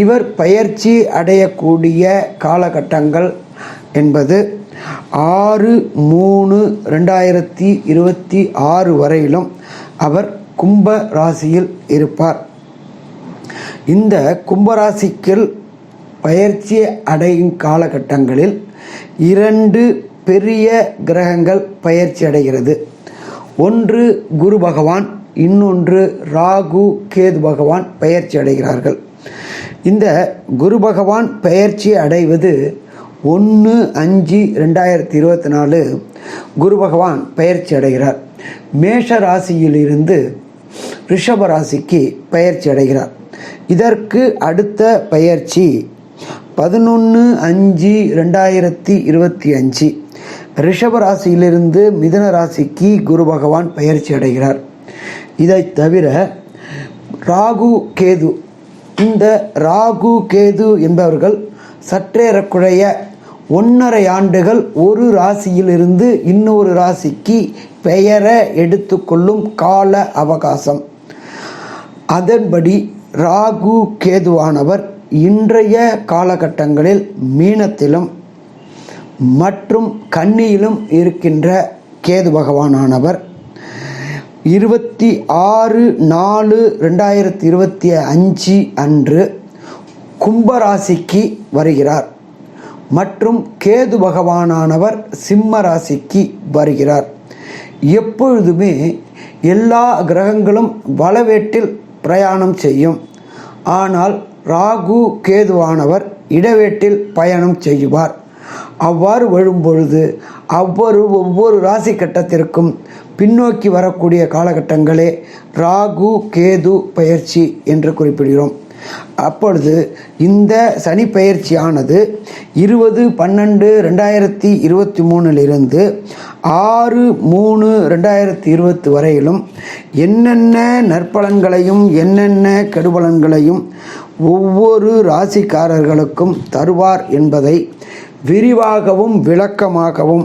இவர் பயிற்சி அடையக்கூடிய காலகட்டங்கள் என்பது ஆறு மூணு ரெண்டாயிரத்தி இருபத்தி ஆறு வரையிலும் அவர் கும்ப ராசியில் இருப்பார். இந்த கும்பராசிக்குள் பயிற்சி அடையும் காலகட்டங்களில் இரண்டு பெரிய கிரகங்கள் பயிற்சி அடைகிறது. ஒன்று குரு பகவான் இன்னொன்று ராகு கேது பகவான் பயிற்சி அடைகிறார்கள். இந்த குரு பகவான் பயிற்சி அடைவது ஒன்று அஞ்சு ரெண்டாயிரத்தி இருபத்தி நாலு குரு பகவான் பயிற்சி அடைகிறார். மேஷ ராசியிலிருந்து ரிஷப ராசிக்கு பயிற்சி அடைகிறார். இதற்கு அடுத்த பயிற்சி பதினொன்று அஞ்சு ரெண்டாயிரத்தி இருபத்தி அஞ்சு. ரிஷப ராசியிலிருந்து மிதன ராசிக்கு குரு பகவான் பயிற்சி அடைகிறார். இதை தவிர ராகு கேது இந்த ராகு கேது என்பவர்கள் சற்றேறக்குறைய ஒன்றரை ஆண்டுகள் ஒரு ராசியிலிருந்து இன்னொரு ராசிக்கு பெயரை எடுத்துக்கொள்ளும் கால அவகாசம். அதன்படி ராகு கேதுவானவர் இன்றைய காலகட்டங்களில் மீனத்திலும் மற்றும் கன்னியிலும் இருக்கின்ற கேது பகவானானவர் இருபத்தி ஆறு நாலு ரெண்டாயிரத்தி இருபத்தி அஞ்சு அன்று கும்பராசிக்கு வருகிறார். மற்றும் கேது பகவானானவர் சிம்ம ராசிக்கு வருகிறார். எப்பொழுதுமே எல்லா கிரகங்களும் வளவேட்டில் பிரயாணம் செய்யும். ஆனால் ராகு கேதுவானவர் இடவேட்டில் பயணம் செய்வார். அவ்வாறு வரும்பொழுது அவ்வொரு ஒவ்வொரு ராசி கட்டத்திற்கும் பின்னோக்கி வரக்கூடிய காலகட்டங்களே ராகு கேது பயிற்சி என்று குறிப்பிடுகிறோம். அப்பொழுது இந்த சனி பயிற்சியானது இருபது பன்னெண்டு ரெண்டாயிரத்தி இருபத்தி மூணிலிருந்து ஆறு மூணு ரெண்டாயிரத்தி இருபத்தி வரையிலும் என்னென்ன நற்பலன்களையும் என்னென்ன கெடுபலன்களையும் ஒவ்வொரு ராசிக்காரர்களுக்கும் தருவார் என்பதை விரிவாகவும் விளக்கமாகவும்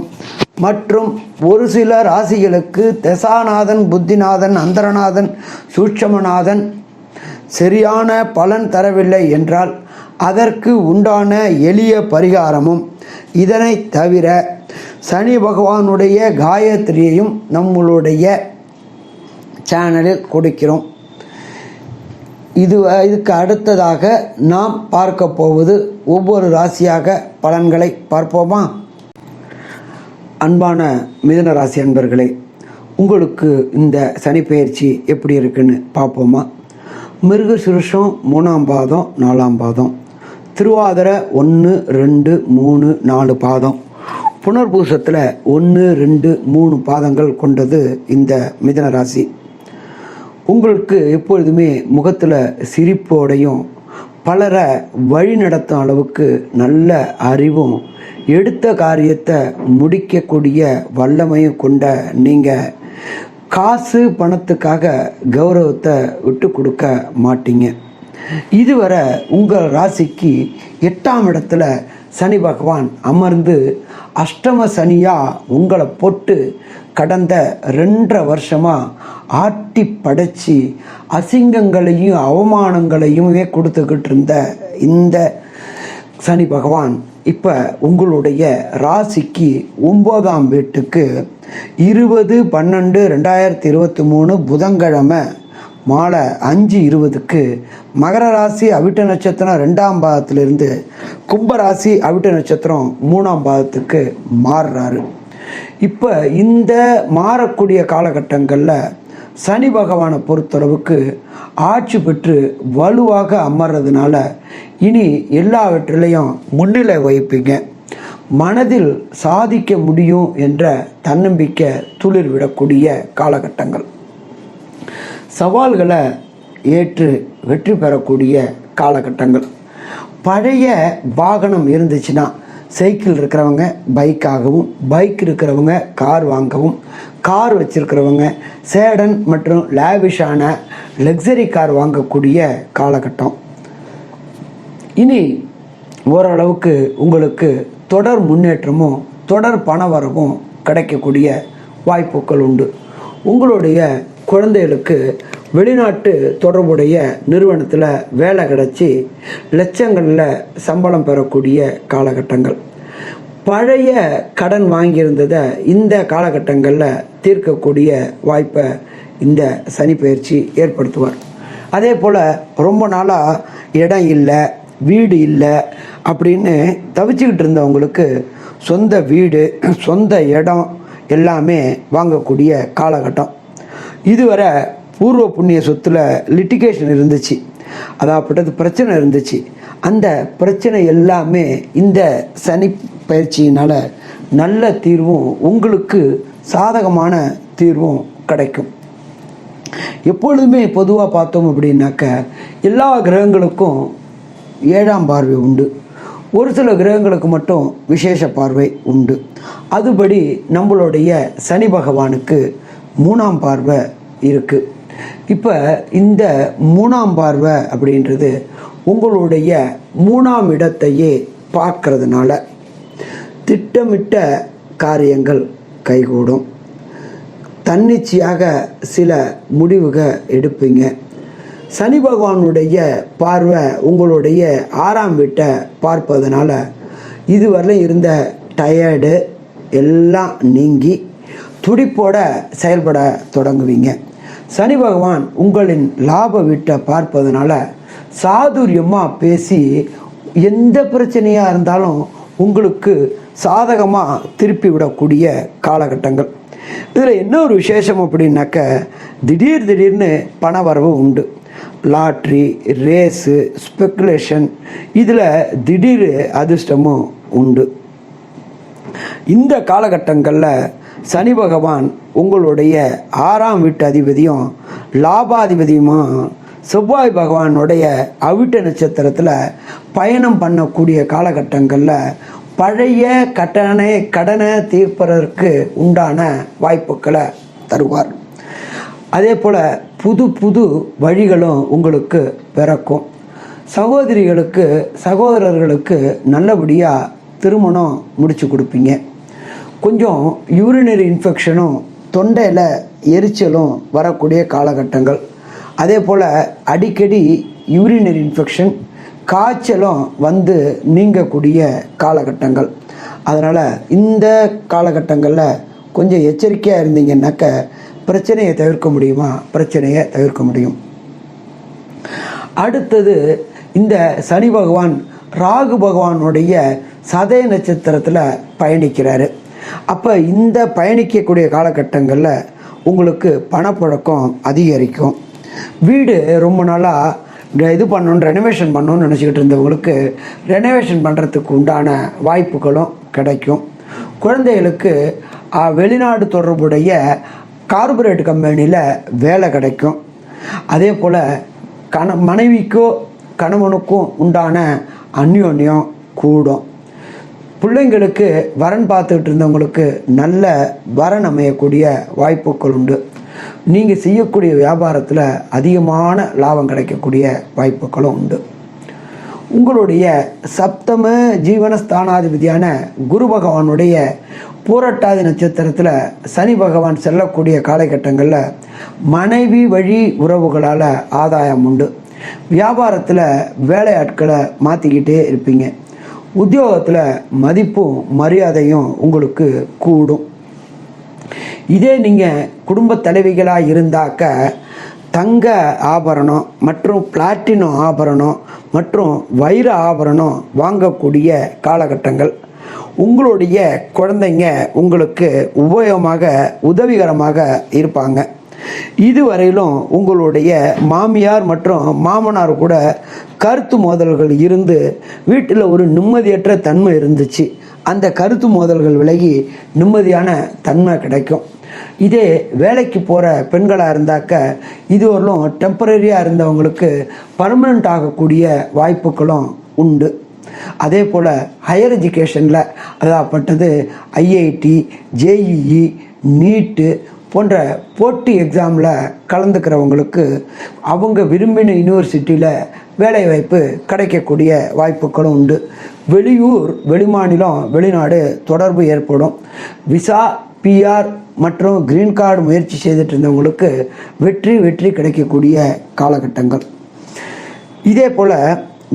மற்றும் ஒரு சில ராசிகளுக்கு தசாநாதன் புத்திநாதன் அந்தரநாதன் சூட்சமநாதன் சரியான பலன் தரவில்லை என்றால் அதற்கு உண்டான எளிய பரிகாரமும் இதனை தவிர சனி பகவானுடைய காயத்ரியையும் நம்மளுடைய சேனலில் கொடுக்கிறோம். இது இதுக்கு அடுத்ததாக நாம் பார்க்க போவது ஒவ்வொரு ராசியாக பலன்களை பார்ப்போமா? அன்பான மிதன ராசி அன்பர்களே உங்களுக்கு இந்த சனி பயிற்சி எப்படி இருக்குன்னு பார்ப்போமா? மிருக சுருஷம் மூணாம் பாதம் நாலாம் பாதம். திருவாதிரை ஒன்று ரெண்டு மூணு நாலு பாதம். புனர்பூசத்தில் ஒன்று ரெண்டு மூணு பாதங்கள் கொண்டது இந்த மிதன ராசி. உங்களுக்கு எப்பொழுதுமே முகத்தில் சிரிப்போடையும் பலரை வழி நடத்தும் அளவுக்கு நல்ல அறிவும் எடுத்த காரியத்தை முடிக்கக்கூடிய வல்லமையும் கொண்ட நீங்கள் காசு பணத்துக்காக கௌரவத்தை விட்டு கொடுக்க மாட்டீங்க. இதுவரை உங்கள் ராசிக்கு எட்டாம் இடத்துல சனி பகவான் அமர்ந்து அஷ்டம சனியாக உங்களை போட்டு கடந்த ரெண்டரை வருஷமாக ஆட்டி படைச்சி அசிங்கங்களையும் அவமானங்களையுமே கொடுத்துக்கிட்டு இருந்த இந்த சனி பகவான் இப்போ உங்களுடைய ராசிக்கு ஒம்போதாம் வீட்டுக்கு இருபது பன்னெண்டு ரெண்டாயிரத்தி இருபத்தி மூணு புதன்கிழமை மாலை அஞ்சு இருபதுக்கு மகர ராசி அவிட்ட நட்சத்திரம் ரெண்டாம் பாதத்திலிருந்து கும்பராசி அவிட்ட நட்சத்திரம் மூணாம் பாதத்துக்கு மாறுறாரு. இப்போ இந்த மாறக்கூடிய காலகட்டங்களில் சனி பகவானை பொறுத்தளவுக்கு ஆட்சி பெற்று வலுவாக அமர்றதுனால இனி எல்லாவற்றிலையும் முன்னிலை வைப்பீங்க மனதில் சாதிக்க முடியும் என்ற தன்னம்பிக்கை துளிர் விடக்கூடிய காலகட்டங்கள். சவால்களை ஏற்று வெற்றி பெறக்கூடிய காலகட்டங்கள். பழைய வாகனம் இருந்துச்சுன்னா சைக்கிள் இருக்கிறவங்க பைக்காகவும் பைக் இருக்கிறவங்க கார் வாங்கவும் கார் வச்சிருக்கிறவங்க சேடன் மற்றும் லேவிஷான லக்ஸரி கார் வாங்கக்கூடிய காலகட்டம். இனி ஓரளவுக்கு உங்களுக்கு தொடர் முன்னேற்றமும் தொடர் பண வரவும் கிடைக்கக்கூடிய வாய்ப்புகள் உண்டு. உங்களுடைய குழந்தைகளுக்கு வெளிநாட்டு தொடர்புடைய நிறுவனத்தில் வேலை கிடச்சி லட்சங்களில் சம்பளம் பெறக்கூடிய காலகட்டங்கள். பழைய கடன் வாங்கியிருந்ததை இந்த காலகட்டங்களில் தீர்க்கக்கூடிய வாய்ப்பை இந்த சனி பயிற்சி ஏற்படுத்துவார். அதே போல் ரொம்ப நாளாக இடம் இல்லை வீடு இல்லை அப்படின்னு தவிச்சுக்கிட்டு இருந்தவங்களுக்கு சொந்த வீடு சொந்த இடம் எல்லாமே வாங்கக்கூடிய காலகட்டம். இதுவரை பூர்வ புண்ணிய சொத்தில் லிட்டிகேஷன் இருந்துச்சு. அதாப்பட்டது பிரச்சனை இருந்துச்சு. அந்த பிரச்சனை எல்லாமே இந்த சனி பயிற்சியினால் நல்ல தீர்வும் உங்களுக்கு சாதகமான தீர்வும் கிடைக்கும். எப்பொழுதுமே பொதுவாக பார்த்தோம் அப்படின்னாக்க எல்லா கிரகங்களுக்கும் ஏழாம் பார்வை உண்டு. ஒரு சில கிரகங்களுக்கு மட்டும் விசேஷ பார்வை உண்டு. அதுபடி நம்மளுடைய சனி பகவானுக்கு மூணாம் பார்வை இருக்குது இப்போ இந்த மூணாம் பார்வை அப்படின்றது உங்களுடைய மூணாம் இடத்தையே பார்க்கறதுனால திட்டமிட்ட காரியங்கள் கைகூடும். தன்னிச்சையாக சில முடிவுகள் எடுப்பீங்க. சனி பகவானுடைய பார்வை உங்களுடைய ஆறாம் வீட்டை பார்ப்பதனால இதுவரையிலும் இருந்த டயர்டு எல்லாம் நீங்கி துடிப்போட செயல்பட தொடங்குவீங்க. சனி பகவான் உங்களின் லாப வீட்டை பார்ப்பதனால சாதுரியமாக பேசி எந்த பிரச்சனையாக இருந்தாலும் உங்களுக்கு சாதகமாக திருப்பி விடக்கூடிய காலகட்டங்கள். இதில் என்ன ஒரு விசேஷம் அப்படின்னாக்க திடீர் திடீர்னு பண வரவு உண்டு. லாட்ரி ரேஸு ஸ்பெக்குலேஷன் இதில் திடீர் அதிர்ஷ்டமும் உண்டு. இந்த காலகட்டங்களில் சனி பகவான் உங்களுடைய ஆறாம் வீட்டு அதிபதியும் லாபாதிபதியுமா? செவ்வாய் பகவானுடைய அவிட்ட நட்சத்திரத்தில் பயணம் பண்ணக்கூடிய காலகட்டங்களில் பழைய கட்டணை கடனை தீர்ப்பதற்கு உண்டான வாய்ப்புகளை தருவார். அதே போல் புது புது வழிகளும் உங்களுக்கு பிறக்கும். சகோதரிகளுக்கு சகோதரர்களுக்கு நல்லபடியாக திருமணம் முடிச்சு கொடுப்பீங்க. கொஞ்சம் யூரினரி இன்ஃபெக்ஷனும் தொண்டையில் எரிச்சலும் வரக்கூடிய காலகட்டங்கள். அதே போல் அடிக்கடி யூரினரி இன்ஃபெக்ஷன் காய்ச்சலும் வந்து நீங்கக்கூடிய காலகட்டங்கள். அதனால் இந்த காலகட்டங்களில் கொஞ்சம் எச்சரிக்கையாக இருந்தீங்கன்னாக்க பிரச்சனையை தவிர்க்க முடியுமா? பிரச்சனையை தவிர்க்க முடியும். அடுத்தது இந்த சனி பகவான் ராகு பகவானுடைய சதய நட்சத்திரத்தில் பயணிக்கிறாரு. அப்போ இந்த பயணிக்கக்கூடிய காலகட்டங்களில் உங்களுக்கு பணப்புழக்கம் அதிகரிக்கும். வீடு ரொம்ப நாளாக இது பண்ணணும் ரெனோவேஷன் பண்ணணும்னு நினச்சிக்கிட்டு இருந்தவங்களுக்கு ரெனோவேஷன் பண்ணுறதுக்கு உண்டான வாய்ப்புகளும் கிடைக்கும். குழந்தைகளுக்கு வெளிநாடு தொடர்புடைய கார்பரேட் கம்பெனியில் வேலை கிடைக்கும். அதே போல் கண மனைவிக்கோ கணவனுக்கும் உண்டான அந்யோன்யம் கூடும். பிள்ளைங்களுக்கு வரன் பார்த்துக்கிட்டு இருந்தவங்களுக்கு நல்ல வரன் அமையக்கூடிய வாய்ப்புகள் உண்டு. நீங்கள் செய்யக்கூடிய வியாபாரத்தில் அதிகமான லாபம் கிடைக்கக்கூடிய வாய்ப்புகளும் உண்டு. உங்களுடைய சப்தம ஜீவனஸ்தானாதிபதியான குரு பகவானுடைய பூரட்டாதி நட்சத்திரத்தில் சனி பகவான் செல்லக்கூடிய காலகட்டங்களில் மனைவி வழி உறவுகளால் ஆதாயம் உண்டு. வியாபாரத்தில் வேலையாட்களை மாற்றிக்கிட்டே இருப்பீங்க. உத்தியோகத்தில் மதிப்பும் மரியாதையும் உங்களுக்கு கூடும். இதே நீங்கள் குடும்ப தலைவிகளாக இருந்தாக்க தங்க ஆபரணம் மற்றும் பிளாட்டினம் ஆபரணம் மற்றும் வைர ஆபரணம் வாங்கக்கூடிய காலகட்டங்கள். உங்களுடைய குழந்தைங்க உங்களுக்கு உபயோகமாக உதவிகரமாக இருப்பாங்க. இதுவரையிலும் உங்களுடைய மாமியார் மற்றும் மாமனார் கூட கருத்து மோதல்கள் இருந்து வீட்டில் ஒரு நிம்மதியற்ற தன்மை இருந்துச்சு. அந்த கருத்து மோதல்கள் விலகி நிம்மதியான தன்மை கிடைக்கும். இதே வேலைக்கு போகிற பெண்களாக இருந்தாக்க இதுவரையிலும் டெம்பரரியாக இருந்தவங்களுக்கு பர்மனண்ட் ஆகக்கூடிய வாய்ப்புகளும் உண்டு. அதே போல் ஹையர் எஜுகேஷனில் அதாகப்பட்டது ஐஐடி ஜேஇஇ நீட்டு போன்ற போட்டி எக்ஸாமில் கலந்துக்கிறவங்களுக்கு அவங்க விரும்பின யூனிவர்சிட்டியில் வேலைவாய்ப்பு கிடைக்கக்கூடிய வாய்ப்புகளும் உண்டு. வெளியூர் வெளிமாநிலம் வெளிநாடு தொடர்பு ஏற்படும். விசா பிஆர் மற்றும் கிரீன் கார்டு முயற்சி செய்துட்டு இருந்தவங்களுக்கு வெற்றி வெற்றி கிடைக்கக்கூடிய காலகட்டங்கள். இதே போல்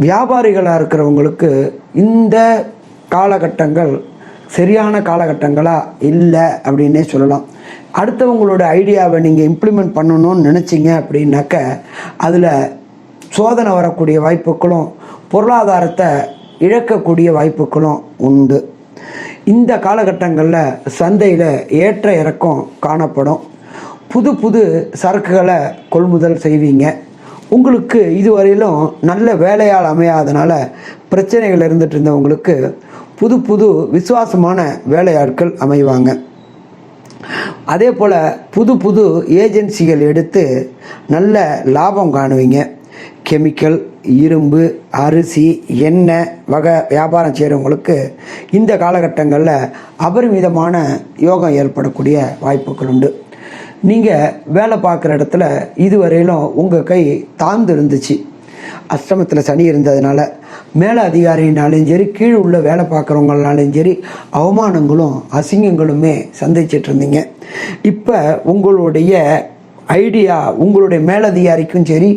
வியாபாரிகளாக இருக்கிறவங்களுக்கு இந்த காலகட்டங்கள் சரியான காலகட்டங்களாக இல்லை அப்படின்னே சொல்லலாம். அடுத்தவங்களோட ஐடியாவை நீங்கள் இம்ப்ளிமெண்ட் பண்ணணும்னு நினச்சிங்க அப்படின்னாக்க அதில் சோதனை வரக்கூடிய வாய்ப்புகளும் பொருளாதாரத்தை இழக்கக்கூடிய வாய்ப்புகளும் உண்டு. இந்த காலகட்டங்களில் சந்தையில் ஏற்ற இறக்கம் காணப்படும். புது புது சரக்குகளை கொள்முதல் செய்வீங்க. உங்களுக்கு இதுவரையிலும் நல்ல வேலையால் அமையாதனால பிரச்சனைகள் இருந்துகிட்டு இருந்தவங்களுக்கு புது புது விசுவாசமான வேலையாட்கள் அமைவாங்க. அதே போல் புது புது ஏஜென்சிகள் எடுத்து நல்ல லாபம் காணுவீங்க. கெமிக்கல் இரும்பு அரிசி எண்ணெய் வகை வியாபாரம் செய்கிறவங்களுக்கு இந்த காலகட்டங்களில் அபரிமிதமான யோகம் ஏற்படக்கூடிய வாய்ப்புகள் உண்டு. நீங்கள் வேலை பார்க்குற இடத்துல இதுவரையிலும் உங்கள் கை தாழ்ந்து இருந்துச்சு அஷ்டமத்தில் சனி இருந்ததுனால மேல அதிகாரினாலும் சரி கீழ் உள்ள வேலை பார்க்குறவங்களாலும் சரி அவமானங்களும் அசிங்கங்களுமே சந்திச்சிட்டு இருந்தீங்க இப்போ உங்களுடைய ஐடியா உங்களுடைய மேலதிகாரிக்கும் சரி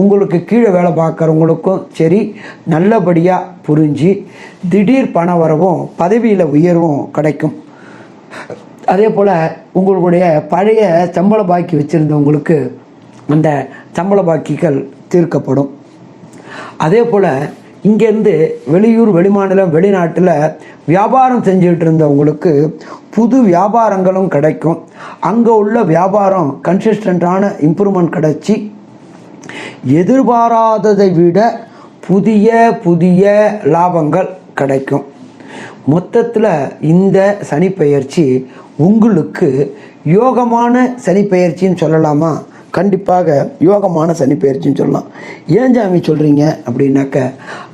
உங்களுக்கு கீழே வேலை பார்க்குறவங்களுக்கும் சரி நல்லபடியாக புரிஞ்சு திடீர் பண வரவும் பதவியில் உயர்வும் கிடைக்கும். அதே போல் உங்களுடைய பழைய சம்பள பாக்கி வச்சுருந்தவங்களுக்கு அந்த சம்பள பாக்கிகள் தீர்க்கப்படும். அதே போல் இங்கேருந்து வெளியூர் வெளிமாநிலம் வெளிநாட்டில் வியாபாரம் செஞ்சுக்கிட்டு இருந்தவங்களுக்கு புது வியாபாரங்களும் கிடைக்கும். அங்கே உள்ள வியாபாரம் கன்சிஸ்டண்ட்டான இம்ப்ரூவ்மெண்ட் கிடைச்சி எதிர்பாராததை விட புதிய புதிய லாபங்கள் கிடைக்கும். மொத்தத்தில் இந்த சனிப்பெயர்ச்சி உங்களுக்கு யோகமான சனிப்பெயர்ச்சின்னு சொல்லலாமா? கண்டிப்பாக யோகமான சனிப்பெயர்ச்சின்னு சொல்லலாம். ஏன் ஜாமி சொல்கிறீங்க அப்படின்னாக்க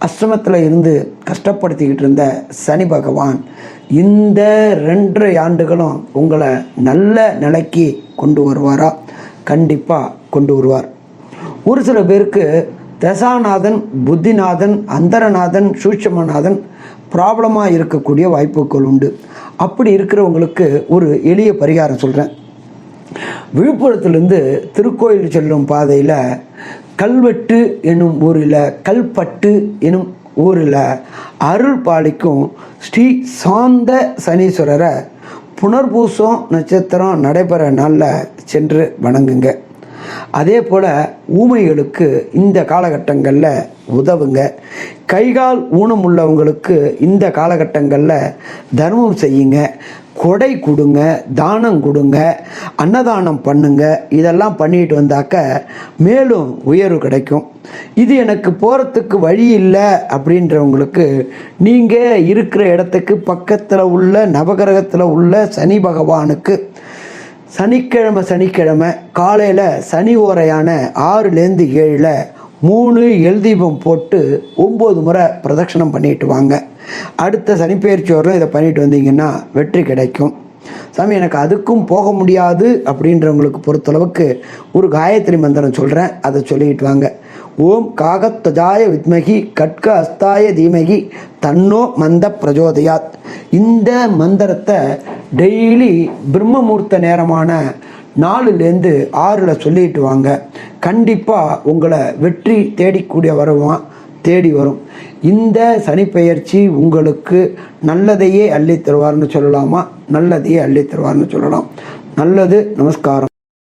அஷ்டமத்தில் இருந்து கஷ்டப்படுத்திக்கிட்டு இருந்த சனி பகவான் இந்த ரெண்டரை ஆண்டுகளும் உங்களை நல்ல நிலைக்கு கொண்டு வருவாரா? கண்டிப்பாக கொண்டு வருவார். ஒரு சில பேருக்கு தசாநாதன் புத்திநாதன் அந்தரநாதன் சூட்சமநாதன் ப்ராப்ளமாக இருக்கக்கூடிய வாய்ப்புகள் உண்டு. அப்படி இருக்கிறவங்களுக்கு ஒரு எளிய பரிகாரம் சொல்கிறேன் விழுப்புரத்துலேருந்து திருக்கோயில் செல்லும் பாதையில் கல்வெட்டு எனும் ஊரில் கல்பட்டு எனும் ஊரில் அருள் பாலிக்கும் ஸ்ரீ சாந்த சனீஸ்வரரை புனர்பூசம் நட்சத்திரம் நடைபெற நாளில் சென்று வணங்குங்க. அதே போல் ஊமைகளுக்கு இந்த காலகட்டங்களில் உதவுங்க. கைகால் ஊனம் உள்ளவங்களுக்கு இந்த காலகட்டங்களில் தர்மம் செய்யுங்க. கொடை கொடுங்க தானம் கொடுங்க அன்னதானம் பண்ணுங்க. இதெல்லாம் பண்ணிட்டு வந்தாக்க மேலும் உயர்வு கிடைக்கும். இது எனக்கு போகிறதுக்கு வழி இல்லை அப்படின்றவங்களுக்கு நீங்கள் இருக்கிற இடத்துக்கு பக்கத்தில் உள்ள நவகிரகத்தில் உள்ள சனி பகவானுக்கு சனிக்கிழமை சனிக்கிழமை காலையில் சனி ஓரையான ஆறுலேருந்து ஏழில் மூணு எல் தீபம் போட்டு ஒம்பது முறை பிரதட்சணம் பண்ணிட்டு வாங்க. அடுத்த சனிப்பெயர்ச்சி இதை பண்ணிட்டு வந்தீங்கன்னா வெற்றி கிடைக்கும். சாமி எனக்கு அதுக்கும் போக முடியாது அப்படின்றவங்களுக்கு பொறுத்தளவுக்கு ஒரு காயத்ரி மந்திரம் சொல்கிறேன் அதை சொல்லிக்கிட்டு வாங்க. ஓம் காகத்வஜாய வித்மகி கட்க அஸ்தாய தீமகி தன்னோ மந்த பிரஜோதயாத். இந்த மந்திரத்தை டெய்லி பிரம்மமூர்த்த நேரமான நாலுலேருந்து ஆறில் சொல்லிட்டு வாங்க. கண்டிப்பாக உங்களை வெற்றி தேடிக்கூடிய வருவான் தேடி வரும். இந்த சனிப்பெயர்ச்சி உங்களுக்கு நல்லதையே அள்ளி தருவார்னு சொல்லலாமா? நல்லதையே அள்ளித் தருவார்னு சொல்லலாம். நல்லது நமஸ்காரம்.